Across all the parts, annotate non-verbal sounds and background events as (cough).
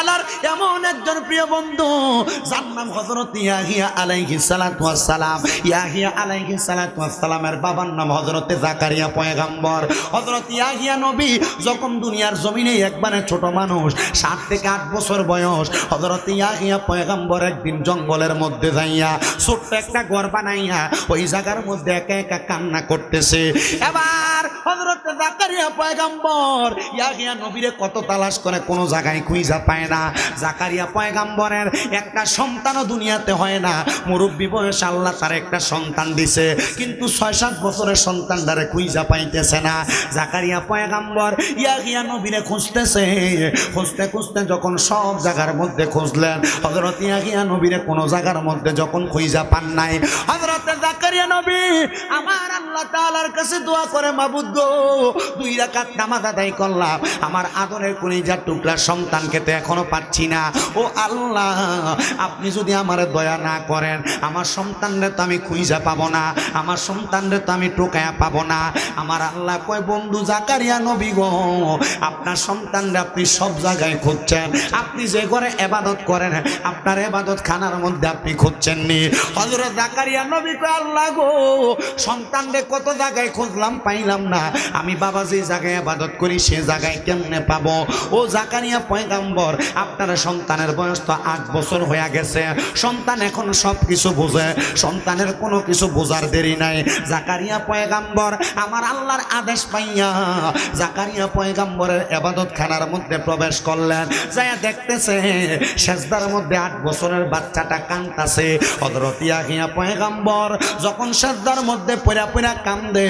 তাআলার এমন একজন প্রিয় বন্ধু, যার নাম হযরত ইয়াহিয়া ওয়াস সালাম ইয়াহিয়া ওয়াস সালামের বাবার নাম হযরত জাকারিয়া পয়গাম্বর। হযরত ইয়াহিয়া নবী যখন দুনিয়ার জমিনে একবারে ছোট মানুষ, সাত থেকে আট বছর বয়স, হযরত ইয়াহিয়া পয়গাম্বর একদিন জঙ্গলের মধ্যে যাইয়া ছোট্ট একটা ঘর বানাইয়া ওই জায়গার মধ্যে একা একা কান্না করতেছে। এবার হযরত জাকারিয়া পয়গাম্বর, ইয়াহিয়া নবীরে কত তালাশ করে, কোনো জায়গায় খুঁজা পায় না। জাকারিয়া পয়গাম্বরের একটা সন্তানও দুনিয়াতে হয় না। মুরব্বী বয়স আল্লাহ তার একটা সন্তান দিছে। কিন্তু ছয় সাত বছরের সন্তানটারে খুঁজা পাইতেছে না। জাকারিয়া পয়গাম্বর ইয়াহিয়া নবীরে খুঁজতেছে। খুঁজতে খুঁজতে যখন সব জায়গার মধ্যে খুঁজলেন হজরত ইয়াহিয়া নবীরে কোনো জায়গার মধ্যে যখন খুঁজা পান নাই হজরত জাকারিয়া নবী, আমার আল্লাহ তাআলার কাছে দোয়া করে, মাবুদ গো, দুই রাকাত নামাজ আদায় করলাম। আমার আদরের কলিজার টুকরা সন্তানকে তো এখনও পাচ্ছি না। ও আল্লাহ, আপনি যদি আমার দয়া না করেন, আমার সন্তানরে তো আমি খুঁজা পাবো না, আমার সন্তানরে তো আমি টোকায়া পাবো না। আমার আল্লাহ কয়, বন্ধু জাকারিয়া নবী গো, আপনার সন্তানরে আপনি সব জায়গায় খুঁজছেন। আপনি যে ঘরে এবাদত করেন, আপনার এবাদত খানার মধ্যে আপনি খুঁজছেন নি হজরত জাকারিয়া নবী কয়, আল্লাহ গো, সন্তানরে কত জায়গায় খুঁজলাম, পাইলাম না। আমি বাবা যে জায়গায় আবাদত করি, সে জায়গায় কেমনে পাবো? ও জাকারিয়া পয়গাম্বর আপনার সন্তানের বয়স তো আট বছর হয়ে গেছে। সন্তান এখন সব কিছু বোঝে। সন্তানের কোনো কিছু বোঝার দেরি নাই। জাকারিয়া পয়গাম্বর, আমার আল্লাহর আদেশ পাইয়া জাকারিয়া পয়গাম্বরের এবাদত খানার মধ্যে প্রবেশ করলেন। যাইয়া দেখতেছে শেষদার মধ্যে আট বছরের বাচ্চাটা কান্তাছে হজরতিয়া হিয়া পয়গাম্বর যখন শেষদার মধ্যে পয়রা পয়রা কান্দে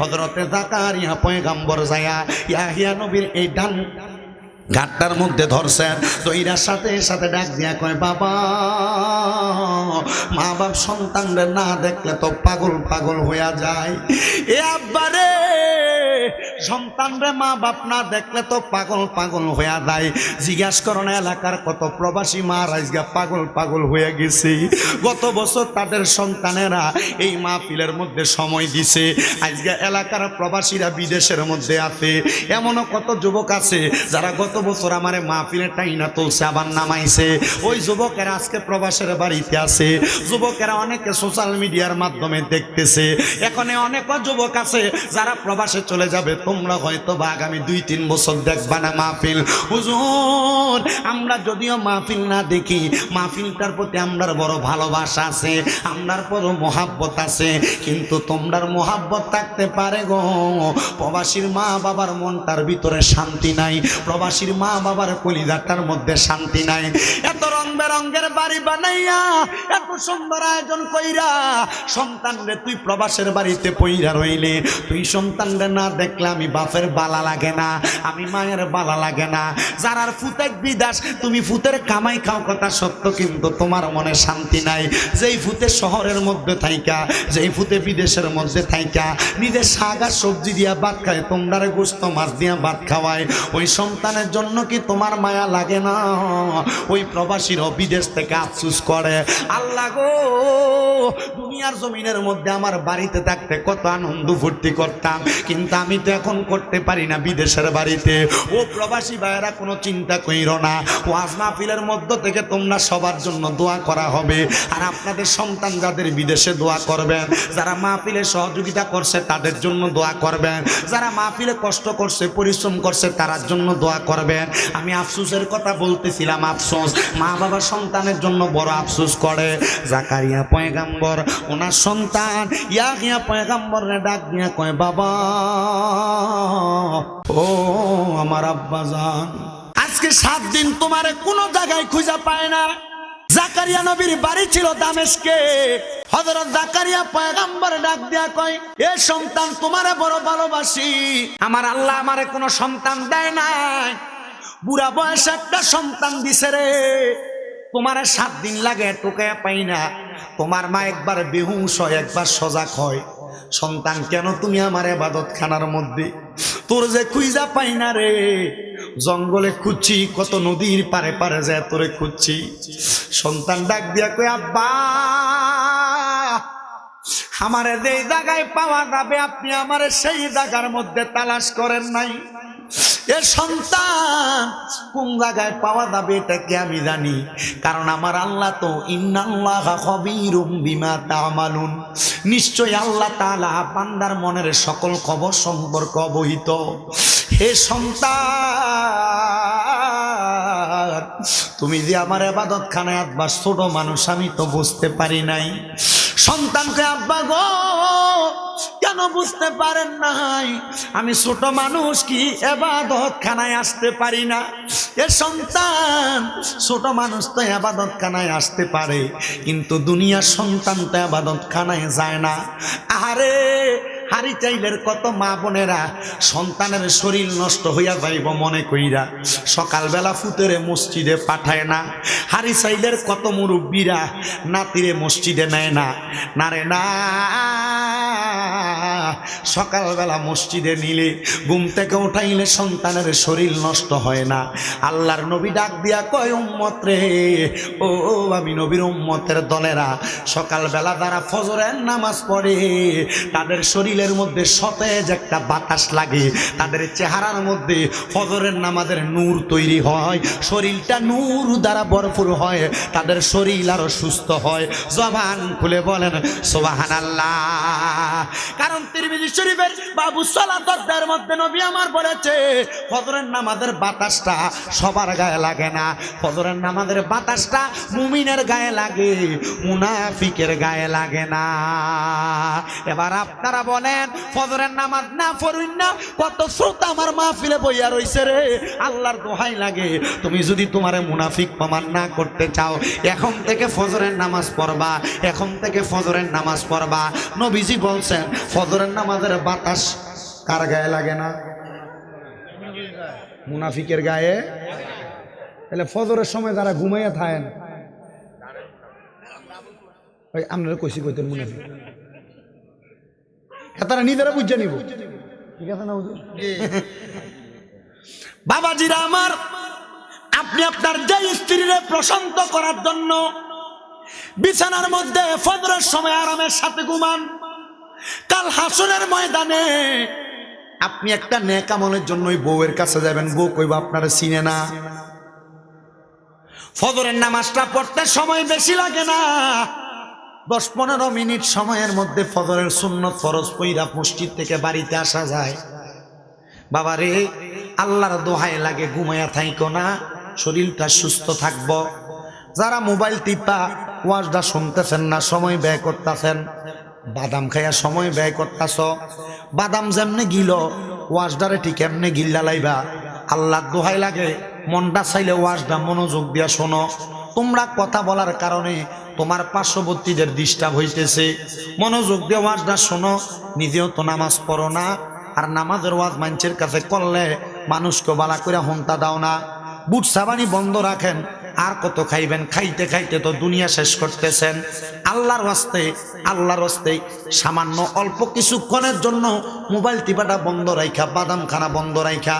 হজরতে জাকারিয়া পয়গাম্বর যায়া ইয়াহিয়া নবীর এই ডান ঘাটটার মধ্যে ধরছেন। দইরার সাথে সাথে ডাক দিয়া কয়, বাবা মা বাপ সন্তানরা না দেখলে তো পাগল পাগল হইয়া যায়। এ আব্বারে! সন্তানরে মা বাপ না দেখলে তো পাগল পাগল হইয়া যায়। জিজ্ঞাস করণ এলাকার কত প্রবাসী মা রাজগা পাগল পাগল হয়ে গেছে। গত বছর তাদের সন্তানেরা এই মাহফিলের মধ্যে সময় দিছে। আজকে এলাকার প্রবাসীরা বিদেশের মধ্যে আছে। এমনও কত যুবক আছে যারা গত বছর আমার মাহফিলে টাইনা তুলছে, আবার নামাইছে। ওই যুবকেরা আজকে প্রবাসের বাড়িতে আছে। যুবকেরা অনেকে সোশ্যাল মিডিয়ার মাধ্যমে দেখতেছে। এখানে অনেক যুবক আছে যারা প্রবাসে চলে যাবে, তোমরা হয়তো বা আগামী দুই, তিন বছর দেখবা না মাহফিল। হুজুর, আমরা যদিও মাহফিল না দেখি, মাহফিলটার প্রতি আমরার বড় ভালোবাসা আছে, আমরার বড় মোহাব্বত আছে, কিন্তু তোমরার মোহাব্বত থাকতে পারে গো। প্রবাসীর মা বাবার মনটার ভিতরে শান্তি নাই, প্রবাসীর মা বাবার কলিজাটার মধ্যে শান্তি নাই। এত রং বেরঙ্গের বাড়ি বানাইয়া, এত সুন্দর আয়োজন কইরা সন্তান রে তুই প্রবাসের বাড়িতে পইরা রইলে, তুই সন্তান রে না দেখলে আমি বাপের বালা লাগে না, আমি মায়ের বালা লাগে না। যারার ফুতের বিদাস, তুমি ফুতের কামাই খাও কথা সত্য, কিন্তু তোমার মনে শান্তি নাই। যেই ফুতে শহরের মধ্যে থাইকা, যেই ফুতে বিদেশের মধ্যে থাইকা, নিজের শাক আর সবজি দিয়া ভাত খায় তোমরা গোস্ত মাছ দিয়া ভাত খাওয়ায়। ওই সন্তানের জন্য কি তোমার মায়া লাগে না? ওই প্রবাসীরাও বিদেশ থেকে আফসুস করে। আল্লাহ গো, দুনিয়ার জমিনের মধ্যে আমার বাড়িতে থাকতে কত আনন্দ ফুর্তি করতাম, কিন্তু আমি তো এখন করতে পারি না বিদেশের বাড়িতে। ও প্রবাসী ভাইয়েরা, কোনো চিন্তা কইর না। ওয়াজ মাহফিলের মধ্য থেকে তোমরা সবার জন্য দোয়া করা হবে। আর আপনাদের সন্তান যাদের বিদেশে দোয়া করবেন, যারা মাহফিলে সহযোগিতা করছে, তাদের জন্য দোয়া করবেন। যারা মাহফিলে কষ্ট করছে, পরিশ্রম করছে তার জন্য দোয়া করবেন। আমি আফসোসের কথা বলতেছিলাম, আফসোস। মা বাবা সন্তানের জন্য বড় আফসোস করে। জাকারিয়া পয়গাম্বর, ওনার সন্তান। ইয়াহিয়া পয়গাম্বর ডাক দিয়া কয়, বাবা ও আমার আব্বা জান। আজকে সাত দিন তোমারে কোনো জায়গায় খুঁজা পায় না। জাকারিয়া নবীর বাড়ি ছিল দামেশকে। হযরত জাকারিয়া পয়গাম্বর ডাক দিয়া কয়, এ সন্তান, তোমারে বড় ভালোবাসি। আমার আল্লাহ আমারে কোনো সন্তান দেয় নাই। বুড়া বয়স একটা সন্তান দিছে রে। তোমার সাত দিন লাগে টোকায়া পাই না। তোমার মা একবার বেহুশ হয়, একবার সজাগ হয়। সন্তান, কেন তুমি আমার এবাদত খানার মধ্যে? তোর যে খুঁজা পাই না রে। জঙ্গলে খুঁজছি, কত নদীর পারে পারে যায় তোরে খুঁজছি। সন্তান ডাক দিয়া কই আব্বা, আমারে যে জায়গায় পাওয়া যাবে, আপনি আমারে সেই জায়গার মধ্যে তালাশ করেন নাই। এ সন্তান, কোন জায়গায় পাওয়া যাবে এটা কি আমি জানি। কারণ আমার আল্লাহ তো বিমা তামালুন। নিশ্চয় আল্লাহ তাআলা বান্দার মনের সকল খবর সম্পর্ক অবহিত। হে সন্তান, তুমি যে আমার এবাদত খানায় আব্বা ছোট মানুষ, আমি তো বুঝতে পারি নাই। সন্তানকে আব্বা গো কেন বুঝতে পারেন নাই? আমি ছোট মানুষ কি এবাদত খানায় আসতে পারি না? এ সন্তান, ছোট মানুষ তো এবাদত খানায় আসতে পারে, কিন্তু দুনিয়ার সন্তান তো এবাদত খানায় যায় না। আরে হারি চাইলের কত মা বোনেরা সন্তানের শরীর নষ্ট হইয়া যাইব মনে কইরা। সকালবেলা ফুতেরে মসজিদে পাঠায় না। হারি চাইলের কত মুরব্বীরা নাতিরে মসজিদে নেয় না। নারে না। সকালবেলা মসজিদে নিলে ঘুম থেকে উঠাইলে সন্তানের শরীর নষ্ট হয় না। আল্লাহর নবী ডাক দিয়া কয়, উম্মত রে, ও আমি নবীর উম্মতের দলেরা সকালবেলা তারা ফজরের নামাজ পড়ে, তাদের শরীরের মধ্যে সতেজ একটা বাতাস লাগে, তাদের চেহারার মধ্যে ফজরের নামাজের নূর তৈরি হয়, শরীরটা নূর দ্বারা ভরপুর হয়, তাদের শরীর আরও সুস্থ হয়। জবান খুলে বলেন সোবাহান আল্লাহ কারণ তিরমিজি শরীফের বাবু সলাতদের মধ্যে নবী আমার বলেছে, ফজরের নামাজের বাতাসটা সবার গায়ে লাগে না। ফজরের নামাজের বাতাসটা মুমিনের গায়ে লাগে, মুনাফিকের গায়ে লাগে না। এবার আপনারা বলেন ফজরের নামাজ না পড়ুন না, কত শ্রোতা আমার মাহফিলে বইয়া রইছে রে। আল্লাহর দোহাই লাগে। তুমি যদি তোমারে মুনাফিক প্রমাণ না করতে চাও, এখন থেকে ফজরের নামাজ পড়বা, এখন থেকে ফজরের নামাজ পড়বা। নবীজি বলছেন, ফজরের নামাজের বাতাস কার গায়ে লাগে না? মুনাফিকের গায়ে? তাহলে ফজরের সময় তারা ঘুমাইয়া থাকেন আপনারা কইছি কইতেন মুনাফিক। হ্যাঁ তারা নিজেরা বুঝে নিব। ঠিক আছে না বাবাজিরা আমার আপনি আপনার যে স্ত্রীর প্রশান্ত করার জন্য বিছানার মধ্যে ফজরের সময় আরামের সাথে ঘুমান কাল হাসনের ময়দানে আপনি একটা নেকামলের জন্য ওই বউয়ের কাছে যাবেন। বউ কইব আপনারা চিনে না। ফজরের নামাজটা পড়তে সময় বেশি লাগে না। দশ পনেরো মিনিট সময়ের মধ্যে ফজরের সুন্নত ফরজ পইরা মসজিদ থেকে বাড়িতে আসা যায়। বাবা রে, আল্লাহর দোহায় লাগে ঘুমাইয়া থাইকো না, শরীরটা সুস্থ থাকব। যারা মোবাইল টিপা, ওয়াজটা শুনতেছেন না, সময় ব্যয় করতেছেন, বাদাম খাইয়া সময় ব্যয় করতেছ, বাদাম যেমনে গিল ওয়াজডারে ঠিক এমনি গিল্লা লাইবা। আল্লাহ দোহাই লাগে, মনটা চাইলে ওয়াজটা মনোযোগ দিয়া শোনো। তোমরা কথা বলার কারণে তোমার পার্শ্ববর্তীদের ডিস্টার্ব হইতেছে। মনোযোগ দিয়ে ওয়াজটা শোনো, নিজেও তো নামাজ পড়ো না। আর নামাজের ওয়াজ মানুষের কাছে করলে মানুষকে বালা করে হন্তা দাও না। বুট সাবানি বন্ধ রাখেন, আর কত খাইবেন? খাইতে খাইতে তো দুনিয়া শেষ করতেছেন। আল্লাহর ওয়াস্তে আল্লাহর ওয়াস্তে সামান্য অল্প কিছুক্ষণের জন্য মোবাইল টিপাটা বন্ধ রাইখা বাদাম খানা বন্ধ রাইখা।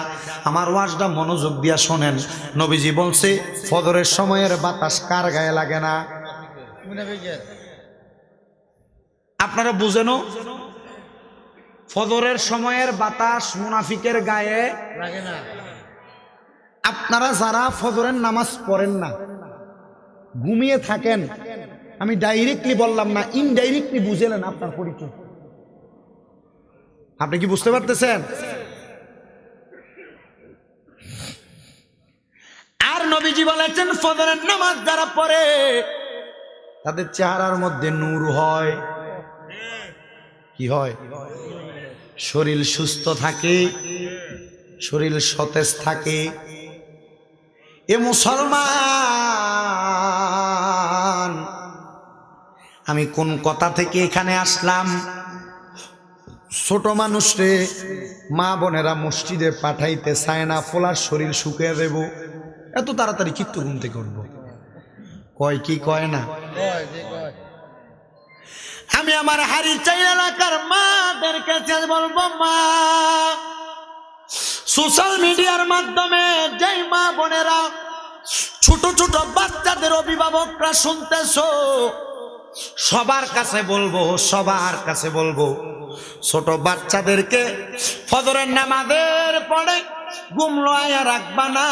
আমার ওয়াজটা মনোযোগ দিয়া শোনেন। নবীজি বলছে, ফজরের সময়ের বাতাস কার গায়ে লাগে না? আপনারা বুঝেনও ফজরের সময়ের বাতাস মুনাফিকের গায়ে লাগে না। আপনারা যারা ফজরের নামাজ পড়েন না ঘুমিয়ে থাকেন আমি ডাইরেক্টলি বললাম না ইনডাইরেক্টলি বুঝেলেন আপনার পরিচয়। আপনি কি বুঝতে পারতেছেন? আর নবীজি বলেছেন ফজরের নামাজ যারা পড়ে তাদের চেহারার মধ্যে নূর হয়। কি হয়? শরীর সুস্থ থাকে, শরীর সতেজ থাকে। এ মুসলমান, আমি কোন কথা থেকে এখানে আসলাম? ছোট মানুষরে মা বোনেরা মসজিদে পাঠাইতে চায় না ফোলার শরীর শুকিয়ে দেব। এত তাড়াতাড়ি থেকে উঠবো? কয়, কি কয় না? আমি আমার হারি চাই এলাকার মাদের কাছে বলব, মা সোশ্যাল মিডিয়ার মাধ্যমে যেই মা বোনেরা ছোট ছোট বাচ্চাদের অভিভাবকরা শুনতেছো, সবার কাছে বলব, সবার কাছে বলব, ছোট বাচ্চাদেরকে ফজরের নামাজের পরে ঘুম লয়া রাখবা না।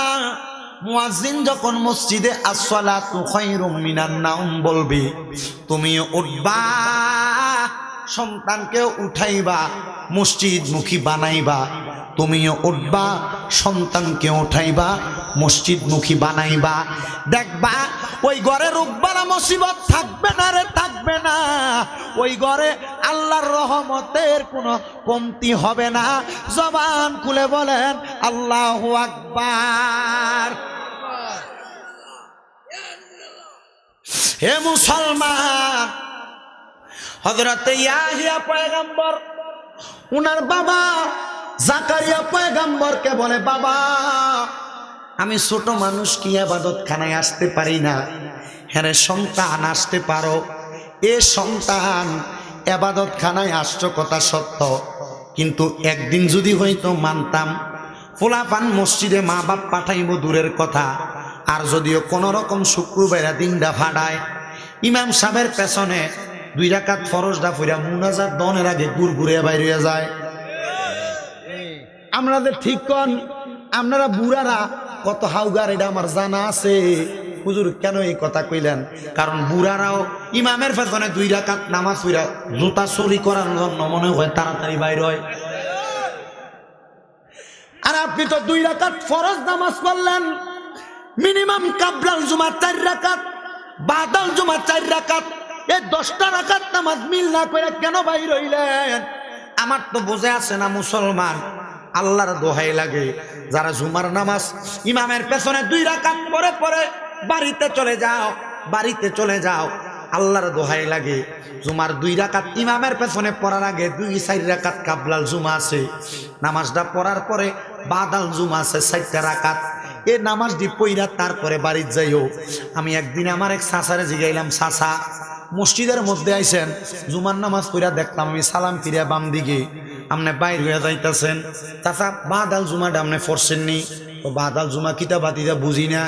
মুয়াজ্জিন যখন মসজিদে আসসালাতু খায়রুম মিনার নাম বলবে তুমি উঠবা সন্তানকে উঠাইবা মসজিদ মুখী বানাইবা, তুমিও উঠবা, সন্তানকে উঠাইবা মসজিদ মুখী বানাইবা। দেখবা, ওই ঘরে রোগবালা মুসিবত থাকবে না রে, থাকবে না। ওই ঘরে আল্লাহর রহমতের কোনো কমতি হবে না। জবান খুলে বলেন, আল্লাহ আকবার। হে মুসলমান হজরত ইয়াহিয়া পয়গম্বর, উনার বাবা জাকারিয়া পয়গম্বরকে বলে, বাবা, আমি ছোট মানুষ কি আবাদত খানায় আসতে পারি না? হ্যাঁ সন্তান, আসতে পারো। এ সন্তান আবাদত খানায় আসছো কথা সত্য। কিন্তু একদিন যদি হয়তো মানতাম ফোলাপান মসজিদে মা বাপ পাঠাইব দূরের কথা। আর যদিও কোনো রকম শুক্রবাইরা দিনটা ফাড়ায় ইমাম সাহেবের পেছনে দুই রাকাত ফরজটা ফিরা মুনাজার দনের আগে গুড় ঘুরে বাইরে যায়। আপনাদের ঠিক কন, আপনারা বুড়ারা, কত হাউগার এটা আমার জানা আছে। হুজুর কেন এই কথা কইলেন? কারণ বুড়ারাও ইমামের পেছনে দুই রাকাত নামাজ ফিরা জুতা চুরি করার জন্য মনে হয় তাড়াতাড়ি বাইর হয়। আর আপনি তো দুই রাকাত ফরজ নামাজ পড়লেন। মিনিমাম কাবলাল জুমা চার রাকাত, বাদাল জুমা চার রাকাত এই দশটা রাকাত নামাজ মিল না করে কেন বাইর হইলেন? আমার তো বোঝে আছে না মুসলমান, আল্লাহর দোহাই লাগে। যারা জুমার নামাজ ইমামের পেছনে দুই রাকাত পরে পরে বাড়িতে চলে যাও, বাড়িতে চলে যাও, আল্লাহর দোহাই লাগে। জুমার দুই রাকাত ইমামের পেছনে পড়ার আগে দুই চার রাকাত কাবলাল জুমা আছে। নামাজটা পড়ার পরে বাদাল জুমা আছে, চারটা রাকাত। এ নামাজ দি পইরা তারপরে বাড়ির যাইও। আমি একদিন আমার এক সাসারে জিগাইলাম সাসা মসজিদের মধ্যে আইসেন জুমার নামাজ পইরা দেখলাম আমি সালাম ফিরিয়া বাম দিকে। আপনি বাইর হইয়া যাইতাছেন। চাচা, বাদাল জুমাটা আপনি ফরসেননি তো বাদাল জুমা কিতা বাতিদা বুঝি না?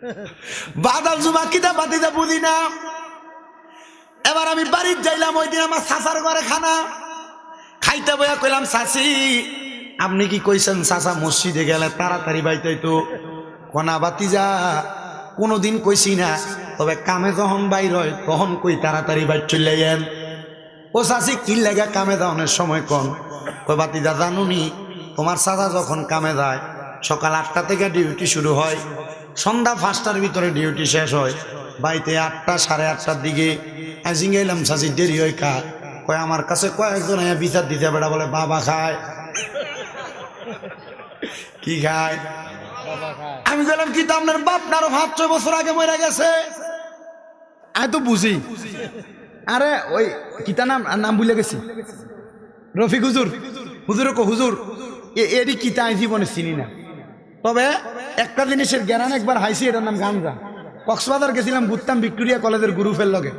(laughs) বাদাল জুমা কিতা বাতিদা বুঝি না? এবার আমি বাড়ির যাইলাম, ওই দিন আমার সাসার ঘরে খানা। খাইতে বইয়া কইলাম সাসি আপনি কি কইছেন সাসা মসজিদে গেলে তাড়াতাড়ি বাইতে তো কনা বাতি যা কোনোদিন কইছি না। তবে কামে যখন বাইর হয়, তখন কই তাড়াতাড়ি বাইর চলে যান ও চাষি কি লেগে কামে যাওয়ানোর সময় কন? কই বাতি যা জানুনি, তোমার চাচা যখন কামে যায়, সকাল আটটা থেকে ডিউটি শুরু হয়। সন্ধ্যা পাঁচটার ভিতরে ডিউটি শেষ হয়। বাড়িতে আটটা, সাড়ে আটটার দিকে। এলাম চাষি দেরি হয় কা কয় আমার কাছে কয়েকজন বিচার দিতে বেড়া বলে, বাবা খায়। কি খায়? আমি বললাম কি তো আপনার বাপ? না পাঁচ ছয় বছর আগে মরে গেছে। আমি তো বুঝি। আরে ওই কিতা নাম? নাম ভুলে গেছি। রফিক হুজুর। হুজুর কো হুজুর। এ- এরই কিতা আমি জীবনে চিনি না। তবে একটা জিনিসের জ্ঞান একবার হাইছি এটার নাম গাঞ্জা। কক্সবাজার গেছিলাম ঘুরতাম ভিক্টোরিয়া কলেজের গ্রুপের লগে।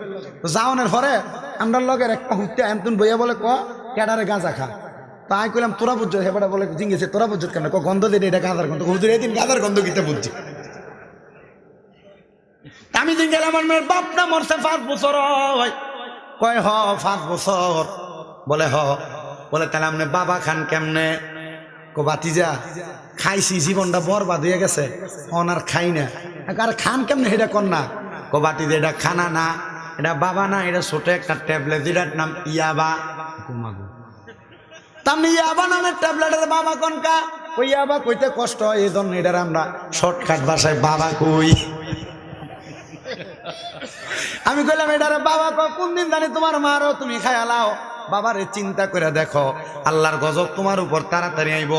তো যাওয়ানোর পরে আমরার লগের একটা হুটতে এমতন বইয়া বলে ক ক্যাডারে গাঁজা খা? তা আমি কইলাম, তোরা বুঝছ হেবাটা বলে জিঙ্গেছে, তোরা বুঝছ কেন গন্ধ দিন, এটা গাঁজার গন্ধ। হুজুর এদিন গাঁজার গন্ধ কিতে বুঝছি? আমি গেলাম, আমার মেয়ের বাপ না মরছে পাঁচ বছর। কয়, হ, পাঁচ বছর। বলে, হ। বলে, তাহলে আপনি বাবা খান কেমনে? কো বাতিজা খাইছি, জীবনটা বরবাদ হয়ে গেছে ওনার খাই না। আর খান কেমনে এটা কর না? কো বাতিজা এটা খানা না, এটা বাবা না, এটা ছোট একটা ট্যাবলেট এটার নাম ইয়াবা। ঘুমাগো তামনি ইয়াবা নামের ট্যাবলেটের বাবা কনকা ওই ইয়াবা কইতে কষ্ট হয় এই জন্য এটার আমরা শর্টকাট ভাষায় বাবা কই? আমি কইলাম এটারে বাবা ক কোন দিন জানি তোমার মারও তুমি খায়ালাও বাবারে চিন্তা করে দেখো আল্লাহর গজব তোমার উপর তাড়াতাড়ি আইব।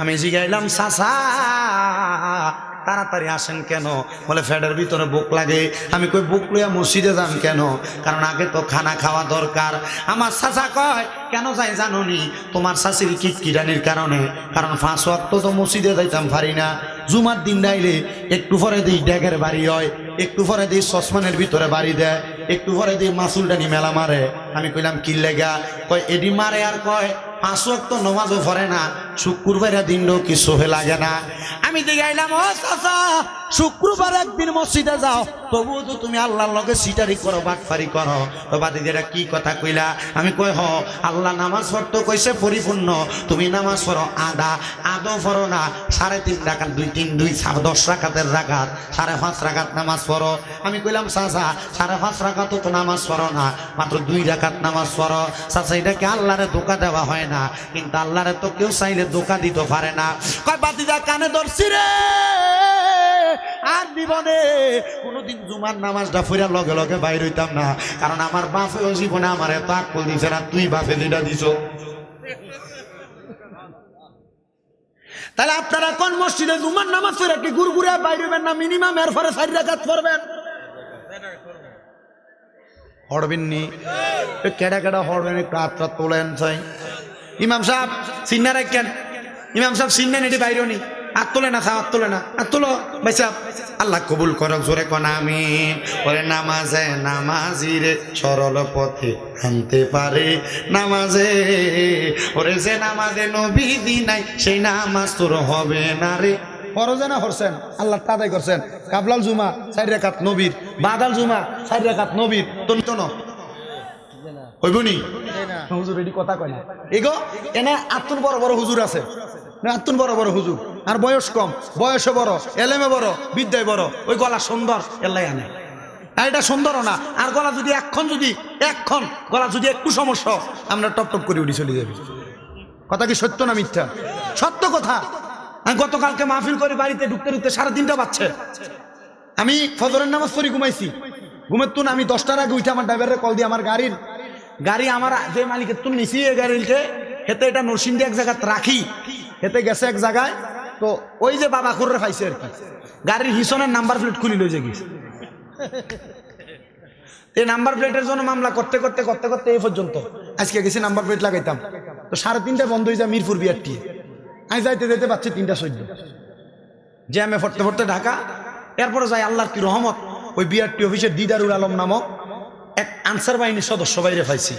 আমি জিগাইলাম সাসা তাড়াতাড়ি আসেন কেন? বলে ফ্যাটের ভিতরে বুক লাগে। আমি কই, বুক লইয়া মসজিদে যান কেন? কারণ আগে তো খানা খাওয়া দরকার। আমার চাচা কয়, কেন যাই জানুনি? তোমার শাশির কিটকিটানির কারণে। কারণ ফাঁস ওয়াক্ত তো মসজিদে যাইতাম পারি না। জুমার দিন ডাইলে একটু পরে দিই ড্যাগের বাড়ি হয়, একটু পরে দিই সসমানের ভিতরে বাড়ি দেয়, একটু পরে দিই মাসুলটানি মেলা মারে। আমি কইলাম, কি লেগা? কয়, এডি মারে আর কয় পাঁচ ওয়াক্ত নমাজও পড়ে না। শুক্রবারের দিনও কিছু লাগে না। আমি দিকে আইলাম ও চাচা শুক্রবার একদিন মসজিদে যাও। তবুও তো তুমি আল্লাহর লগে সিটারি করো বাটফারি করো। তো বাদি কি কথা কইলা? আমি কই, হ, আল্লাহ নামাজ পড়তো কইছে পরিপূর্ণ। তুমি নামাজ পড়ো আদা আদৌ পড়ো না। সাড়ে তিন রাখাত দুই তিন, দুই দশ রাখাতের রাখাত সাড়ে পাঁচ রাখাত নামাজ পড়ো। আমি কইলাম, চাচা, সাড়ে পাঁচ রাখাতও তো নামাজ পড়ো না, মাত্র দুই রাখাত নামাজ পড়ো। চাচা এটাকে আল্লাহরে ধোকা দেওয়া হয় না? কিন্তু আল্লাহরে তো কেউ চাইলে ধোকা দিতে পারে না। কয় বাতিদা কানে ধরছি রে? আর জীবনে কোনোদিন জুমার নামাজটা ফিরা লগে লগে বাইর হইতাম না। কারণ আমার বাপেও জীবনে আমার এত আকল দিছে না, তুই বাপে যেটা দিছ। তাহলে আপনারা কোন মসজিদে জুমার নামাজ ফিরে কি গুরগুরে বাইর হইবেন না মিনিমাম এর পরে চারি রাকাত পড়বেন? ইমাম সাহেব সিন্না রাখেন। ইমাম সাহেব সিন্না নেটি বাইরেও নি হাত তোলে না সাহেব তোলে না। হাত তোলো সাহেব। আল্লাহ কবুল করক জোরে কোন আমি ওরে নামাজে নামাজিরে সরল পথে আনতে পারে নামাজে। ওরে যে নামাজে নবী নাই সেই নামাজ তোর হবে না রে। ফরজে না হরছেন আল্লাহ তাদাই করছেন। কাবলাল জুমা চার রেখাত নবীর। বাদাল জুমা চার রেখাত নবীর। তো হইবনি হুজুর এটি কথা কয় না। এগো এনে আত্মন বড় বড় হুজুর আছে। না আত্মন বড় বড় হুজুর। আর বয়স কম। বয়সে বড়, এলেমে বড়, বিদ্যায় বড়। ওই গলা সুন্দর, এল্লাই আনে। আর এটা সুন্দরও না। আর গলা যদি এক্ষণ যদি এক্ষণ গলা যদি একটু সমস্যা আমরা টপ টপ করে উঠি চলে যাবি। কথা কি সত্য না মিথ্যা? সত্য কথা। আমি গতকালকে মাহফিল করে বাড়িতে ঢুকতে ঢুকতে সাড়ে তিনটা বাজছে। আমি ফজরের নামাজ পড়ি, ঘুমাইছি। ঘুমের তুন আমি দশটার আগে উঠে আমার ড্রাইভারের কল দিয়ে আমার গাড়ির গাড়ি আমার যে মালিকের তুন নিছি এই গাড়িতে, হেতে এটা নরসিংদী এক জায়গায় রাখি। হেতে গেছে এক জায়গায়, তো ওই যে বাবা করে পাইছে আর কি। গাড়ির হিসনের নাম্বার প্লেট খুলি লই যে গেছে এই নাম্বার প্লেটের জন্য মামলা করতে করতে করতে করতে এই পর্যন্ত। আজকে গেছি নাম্বার প্লেট লাগাইতাম। তো সাড়ে তিনটা বন্ধ হয়ে যায় মিরপুর বিয়ারটি আমি যাইতে যাইতে পাচ্ছি তিনটা চোদ্দ। জ্যামে ফটতে ফটতে ঢাকা। এরপরে যাই আল্লাহর কি রহমত, ওই বিআরটি অফিসের দিদারুল আলম নামক এক আনসার বাহিনীর সদস্য বাইরে পাইছি।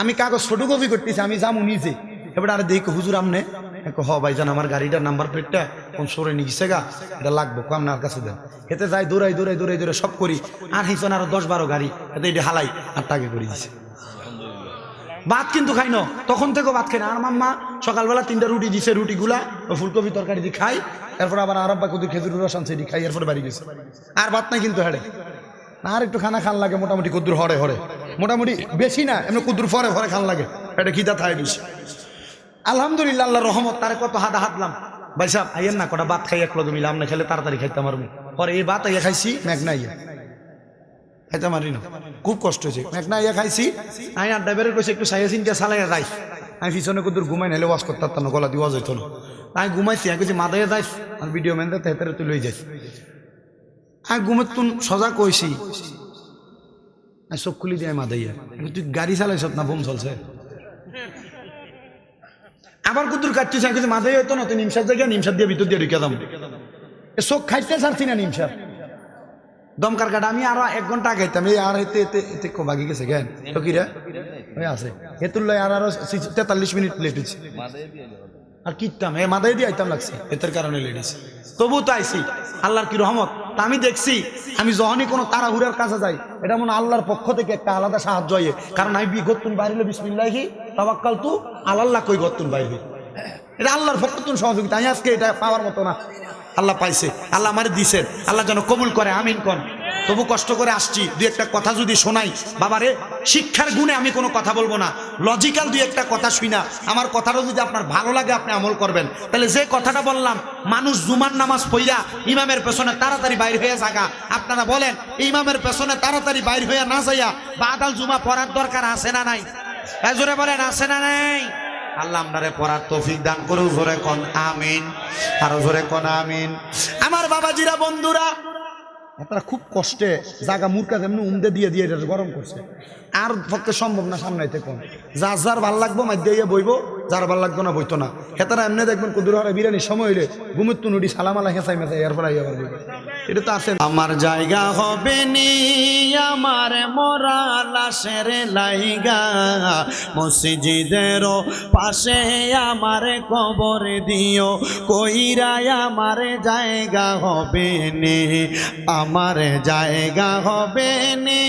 আমি কাগজ ফটোকপি করতেছি, আমি যাব নিজে। এবার আরে দেখো, হুজুর আমনে হ আমার গাড়িটার নাম্বার প্লেটটা কোন সরে নিয়ে গেছে গা এটা লাগবো আপনার কাছে দেন। এতে যাই, দৌড়াই দৌড়াই দৌড়াই দৌড়াই, সব করি। আর হিসন আরও দশ বারো গাড়ি, এতে এটা হালাই, আর টাকে করে দিছে। ভাত কিন্তু খাই তখন থেকে ভাত খাই না। আর মাম্মা, সকালবেলা তিনটা রুটি দিছে, রুটিগুলা ফুলকপি তরকারি দিয়ে খাই, এরপর আবার আরব্বা কুদুর খেজুর রস আনছে, এটি খাই, এরপর বাড়ি গেছে। আর ভাত নাই কিন্তু হেড়ে। আর একটু খানা খান লাগে, মোটামুটি কুদ্দুর হরে হরে। মোটামুটি বেশি না, এমনি কুদ্দুর ফরে ফরে খান লাগে। এটা খিদা থাই বেশি। আলহামদুলিল্লাহ আল্লাহ রহমত, তারে কত হাত হাতলাম ভাই সাহেব, আইয়েন না, কটা ভাত খাই এক লগে মিলাম না, খেলে তাড়াতাড়ি খাইতাম আর পরে এই ভাত আইয়া খাইছি ম্যাগ না ইয়া খাইতে মারি না খুব কষ্ট হয়েছে। মেঘনা ইয়া খাইছি আমি আর ড্রাইভারের কইছে, একটু সাইয়া চিন্তা চালাইয়া যাই। আমি পিছনে কুদুর ঘুমাই নাইলে ওয়াশ করতে পারতাম না, গলা দিয়ে ওয়াজ হইতো না। আমি ঘুমাইছি আমি কইছি, মাদাইয়া যাইস আর ভিডিও ম্যান দেখতে হেতারে তুই লই যাইস আমি ঘুমের তুন সজা কইছি চোখ খুলি দিয়ে মাদাইয়া। তুই গাড়ি চালাইছ না, বোম চলছে? আবার কুদুর কাটছিস আমি কিছু মাথায় হইতো না তুই নিমসার জায়গায় নিমসার দিয়ে ভিতর দিয়ে ঢুকে দাম চোখ খাইতে ছাড়ছি না নিমসার দমকার কাটা আমি আরও এক ঘণ্টা খাইতাম, এই আর এতে এতে এতে বাকি গেছে কেন? তো কি আছে। হেতুল্লাহ আর আরও তেতাল্লিশ মিনিট লেট হয়েছে আর কিতাম এ মাথায় দিয়ে আইতাম লাগছে, এতের কারণে হয়েছে তবু তো আইছি, আল্লাহর কি রহমত? তা আমি দেখছি, আমি যখনই কোনো তাড়াহুড়ার কাছে যাই, এটা মনে আল্লাহর পক্ষ থেকে একটা আলাদা সাহায্য হয়। কারণ আমি গত্তুন বাইরে বিসমিল্লাহি তাবাক্কাল তু আল্লাহ কই গত্তুন বাইরে এটা আল্লাহর পক্ষ তুমি সহযোগিতা, আমি আজকে এটা পাওয়ার মতো না। আল্লাহ পাইছে, আল্লাহ আমার দিছেন, আল্লাহ যেন কবুল করে, আমিন কন। তবু কষ্ট করে আসছি। দুই একটা কথা যদি শোনাই, বাবারে, শিক্ষার গুণে আমি কোনো কথা বলব না। লজিক্যাল দুই একটা কথা শুই না। আমার কথাটা যদি আপনার ভালো লাগে, আপনি আমল করবেন। তাহলে যে কথাটা বললাম, মানুষ জুমার নামাজ পইরা ইমামের পেছনে তাড়াতাড়ি বাইর হয়ে জাগা আপনারা বলেন, ইমামের পেছনে তাড়াতাড়ি বাইর হয়ে না যাইয়া বাদাল জুমা পড়ার দরকার আছে না নাই? এজোরে বলেন, আছে না নাই? আল্লাহ আমরারে পড়ার তৌফিক দান করুক, জোরে কোন, আমিন। আরও জোরে কোন, আমিন। আমার বাবাজিরা, বন্ধুরা আপনারা খুব কষ্টে জাগা মুরকা যেমনি উমদে দিয়ে দিয়ে এটা গরম করছে। আর পক্ষে সম্ভব না সামনাইতে কোন যার যার ভালো লাগবো মাধ্যে বইব। যার ভালো লাগতো না, বইতো না। হেতারা এমনি দেখবেন, কুদুর হরে বিরিয়ানির সময় হইলে ঘুমের তুনুটি সালামালা হেঁচাই মেঁচাই এরপর আইয়া বইবে এটা তো আছে। আমার জায়গা হবে নি, আমার মরা লাশের লাইগা। মসজিদের পাশে আমার কবর দিও কইরাই আমার জায়গা হবে নি, আমার জায়গা হবে নি,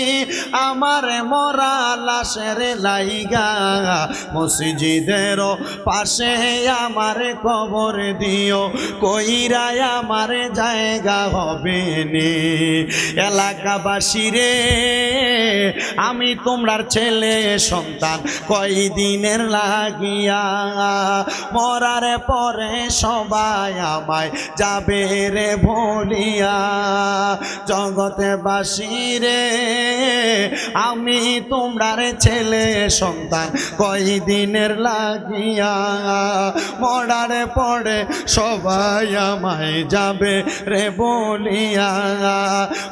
আমার মরা লাশের লাইগা। মসজিদের পাশে আমার কবর দিও কইরাই আমার জায়গা হবে নে। এলাকাবাসী রে আমি তোমরার ছেলে, সন্তান, কয়দিনের লাগিয়া, মরার পরে সবাই আমায় যাবে রে ভুলিয়া জগতে বাসি রে আমি তোমরার ছেলে, সন্তান, কয়দিনের লাগিয়া মরার পরে সবাই আমায় যাবে রে বলিয়া।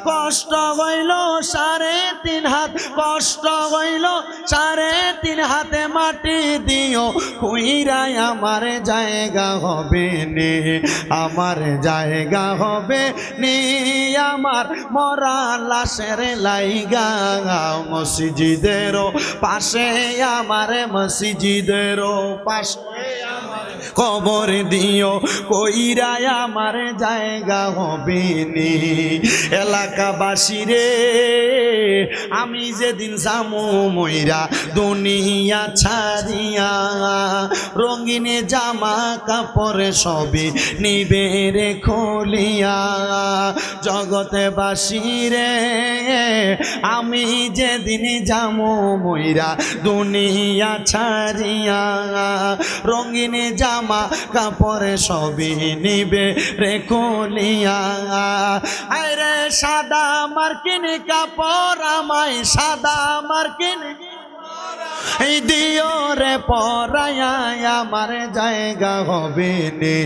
কষ্ট হইল সাড়ে তিন হাত, কষ্ট হইল সাড়ে তিন হাতে মাটি দিও। কুইরাই আমার জায়গা হবে নে, আমার জায়গা হবে নে। আমার মরা লাশের লাইগা মসজিদের পাশে, আমার মসজিদের পাশে খবর দিও কইরাই আমার জায়গা হবে নি। এলাকাবাসী রে, আমি যেদিন জামু ময়রা দুনিয়া ছাড়িয়া, রঙিনে জামা কাপড় সবে নিবে রে খলিয়া। জগতে বাসী রে, আমি যেদিন জামু ময়রা দুনিয়া ছাড়িয়া রঙিনে জামা কাপড়ে সবই নিবে রে কলিয়া। আরে সাদা মার্কিন কাপড় আমায় সাদা মার্কিন এই দিয়রে পরায়, আমার জায়গা হবে নে,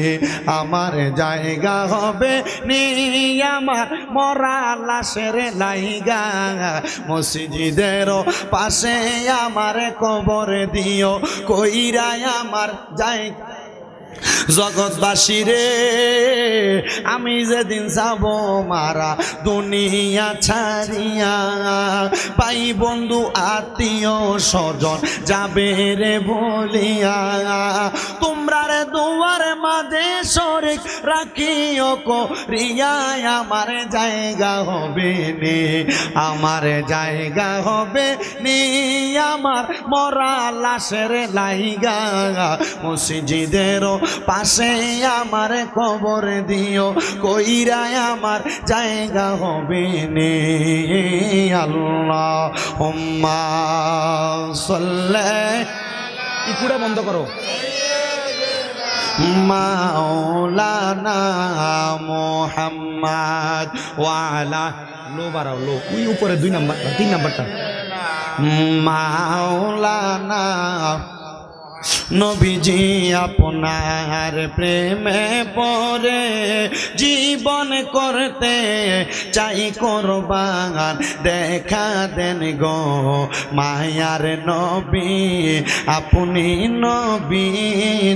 আমার জায়গা হবে নে, আমার মরা লাশের লাইগা, মসজিদের পাশে আমার কবর দিও, কইরা আমার জায়গা জগৎবাসী রে, আমি যেদিন যাব মারা দুনিয়া ছাড়িয়া, পাই বন্ধু আত্মীয় স্বজন যাবে রে বলিয়া। তোমরা রে দুয়ার মাঝে শরিক রাখিও কো রিয়া আমার জায়গা হবে নে, আমার জায়গা হবে নে, আমার মরা লাশের লাইগা। মসজিদের পাশে আমার কবর দিও কইরা আমার জায়গা হবে নে। আল্লাহ হুম্মা সাল্লে। ইকুড়া বন্ধ করো। মাওলানা মোহাম্মদ ওয়ালা লো বাড়াও লো। ওই উপরে দুই নাম্বার তিন নাম্বারটা। মাওলানা নবীজি আপনার প্রেমে পরে জীবন করতে চাই করবান। দেখা দেন গো মায়ার নবী, আপনি নবী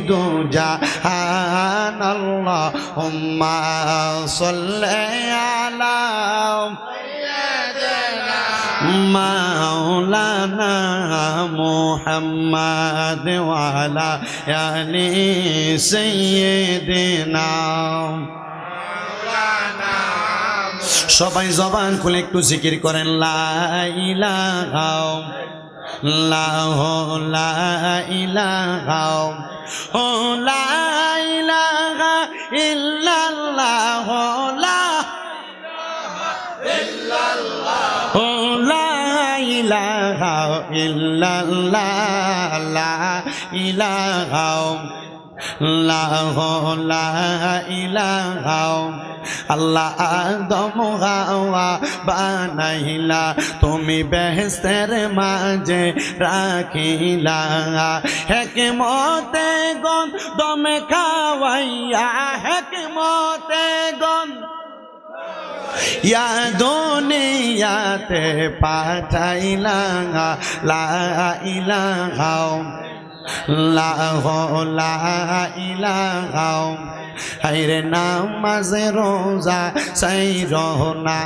দুজাহান আল্লাহ হুম্মা সাল্লাল্লাহু মাওলানা মোহাম্মদ ওয়ালা আলি সাইয়্যিদিনা সবাই জবান খুলে একটু জিকির করেন লাইলাহা লাহ লাইলাহা ও ইল্লাল্লাহ লা ও লা ইলাহা ইল্লাল্লাহ, লা ইলাহা লাহ লা ইলাহা আল্লাহ আদম হাওয়া বানাইলা, তুমি বেহেস্তের মাঝে রাখিলা। হেকমতে গন দমে খাওয়াইয়া, হেকমতে গন ইয়া দুনিয়াতে পাঠাইলা লা ইলাহা লা লা ইলাহা হাইরে নামাজে রোজা চাই রহনা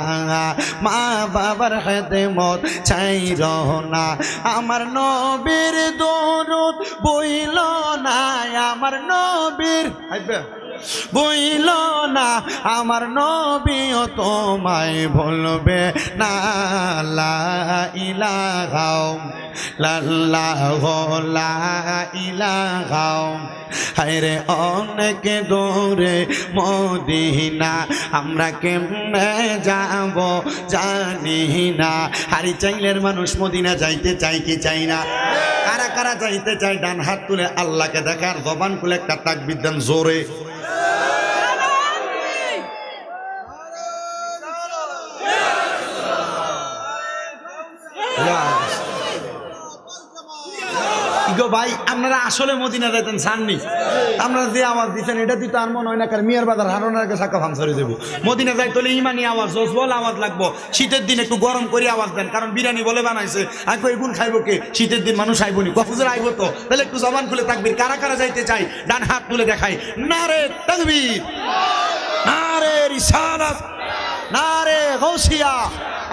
মা বাবার হাতে খেদমত চাই রহনা আমার নবীর দরুদ বইল না আমার নবীর বইল না, আমার নবীও তোমায় বলবে, না, লা ইলাহাও লাল্লাহ লা ইলাহাও, হায়রে অনেক দূরে মদিনা, আমরা কেমনে যাব জানি না। হারি চাইলের মানুষ মদিনা যাইতে চাই কি চাই না? কারা কারা যাইতে চাই ডান হাত তুলে আল্লাহকে দেখার জবান খুলে একটা তাকবির দেন জোরে ইগো ভাই, আপনারা আসলে মদিনা যাইতেন, ছাড়নি। আপনারা যে আওয়াজ দিচ্ছেন এটা দিতে আর মনে হয় না, কারণ মিয়ার বাজার হারোনার আগে সাকা ফাংসারি দেবো মদিনা যাই তোলে ইমানি আওয়াজ জজবল আওয়াজ লাগবো। শীতের দিন একটু গরম করে আওয়াজ দেন, কারণ বিরিয়ানি বলে বানাইছে। আর কই গুণ কে? শীতের দিন মানুষ আইবো নি কফুজের আইবো তো। তাহলে একটু জবান খুলে থাকবি কারা কারা যাইতে চাই ডান হাত তুলে দেখাই। না রে তকবীর না রে রিসালাত না রে গৌসিয়া,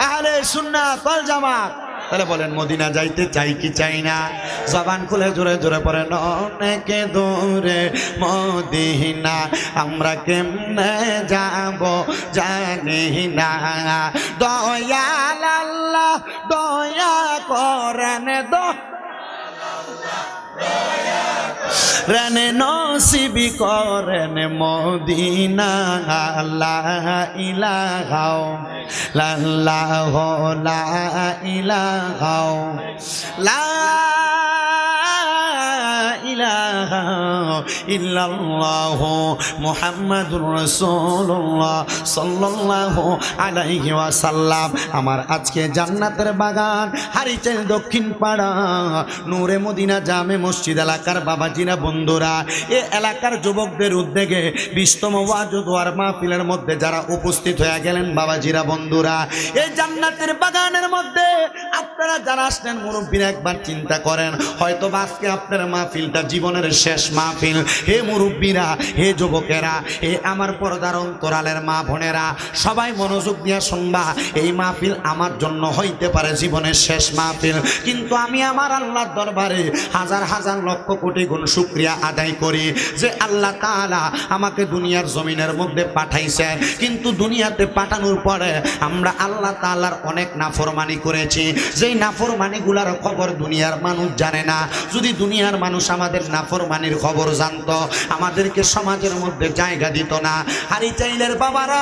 আহলে সুন্নাত ওয়াল জামাত। তাহলে বলেন, মদিনা যাইতে চাই কি চাই না? জবান খুলে জোরে জোরে পড়েন, অনেকে দূরে মদিনা, আমরা কেমনে যাব জানি না। দয়াল আল্লাহ, দয়া করেন দ রেনে নসিবি করেন মদিনা আল্লাহ ইলাহাও লাল্লাহ লা ইলাহাও লা আমার আজকে জান্নাতের বাগান, হারিচের দক্ষিণ পাড়া, নূরে মদিনা জামে মসজিদ এলাকার বাবাজিরা, বন্ধুরা, এ এলাকার যুবকদের উদ্যোগে বিশতম ওয়াজুদোয়ার মাহফিলের মধ্যে যারা উপস্থিত হয়ে গেলেন বাবাজিরা, বন্ধুরা, এই জান্নাতের বাগানের মধ্যে আপনারা যারা আসলেন, মুরব্বীরা একবার চিন্তা করেন হয়তো আজকে আপনার মাহফিলটা জীবনের শেষ মাহফিল। হে মুরব্বীরা, হে যুবকেরা, হে আমার পর্দার অন্তরালের মা বোনেরা, সবাই মনোযোগ দিয়া শুনবা, এই মাহফিল আমার জন্য হইতে পারে জীবনের শেষ মাহফিল। কিন্তু আমি আমার আল্লাহর দরবারে হাজার হাজার লক্ষ কোটি গুণ শুক্রিয়া আদায় করি যে আল্লাহ তাআলা আমাকে দুনিয়ার জমিনের মধ্যে পাঠাইছে কিন্তু দুনিয়াতে পাঠানোর পরে আমরা আল্লাহ তাআলার অনেক নাফরমানি করেছি। যেই নাফরমানিগুলার খবর দুনিয়ার মানুষ জানে না। যদি দুনিয়ার মানুষ আমাদের নাফরমানির খবর জানতো। আমাদেরকে সমাজের মধ্যে জায়গা দিত না। হারি চাইলের বাবারা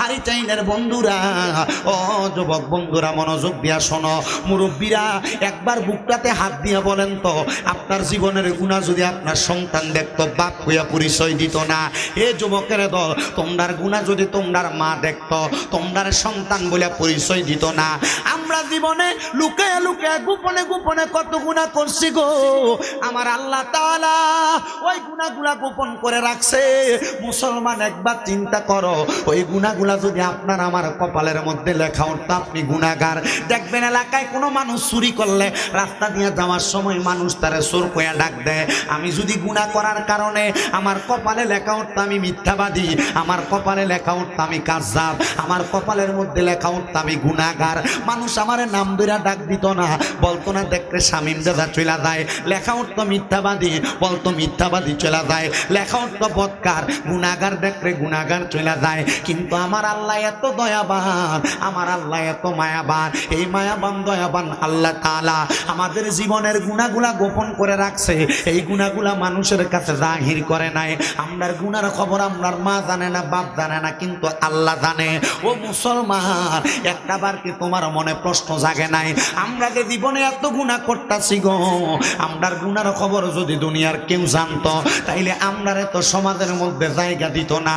হারি চাইলের বন্ধুরা, ও যুবক বন্ধুরা, মনোযোগ দিয়া শোনো। মুরব্বীরা, একবার বুকটাতে হাত দিয়া বলেন তো, আপনার জীবনের গুণা যদি আপনার সন্তান দেখত, বাপ হইয়া পরিচয় দিত না। এ যুবকের দল, তোমরার গুণা যদি তোমরার মা দেখত, তোমরার সন্তান বলে পরিচয় দিত না। আমরা জীবনে লুকে লুকে গোপনে গোপনে কত গুণা করছি গো। আমার আল্লাহ তাআলা ওই গুণাগুলা গোপন করে রাখছে। মুসলমান একবার চিন্তা করো, ওই গুণাগুলা যদি আপনার আমার কপালের মধ্যে লেখা উঠতো আপনি গুণাগার দেখবেন এলাকায় কোনো মানুষ চুরি করলে রাস্তা দিয়ে যাওয়ার সময় মানুষ তারে চোর কয়া ডাক দেয়। আমি যদি গুণা করার কারণে আমার কপালে লেখা উঠতো আমি মিথ্যাবাদী, আমার কপালে লেখা উঠতো আমি কাজাব আমার কপালের মধ্যে লেখা উঠতো আমি গুণাগার মানুষ আমার নাম ধরে ডাক দিত না, বলতো না দেখলে স্বামীম দাদা চলে যায়। লেখা উঠতো মিথ্যাবাদী বলতো মিথ্যাবাদী চলে যায়। লেখা উঠতো বৎকার গুণাগার দেখলে গুণাগার চলে যায়। কিন্তু আমার আল্লাহ এত দয়াবান, আমার আল্লাহ এত মায়াবান। এই মায়াবান, দয়াবান আল্লাহ তালা আমাদের জীবনের গুণাগুলা গোপন করে রাখছে। এই গুণাগুলা মানুষের কাছে জাহির করে নাই। আমরার গুণার খবর আমরার মা জানে না, বাপ জানে না, কিন্তু আল্লাহ জানে। ও মুসলমান, একটা বার কি তোমার মনে প্রশ্ন জাগে নাই? আমরা যে জীবনে এত গুণা করতাছি গো, আমরার গুণার খবর যদি দুনিয়ার কেউ জানতো তাইলে আমরা তো সমাজের মধ্যে জায়গা দিত না।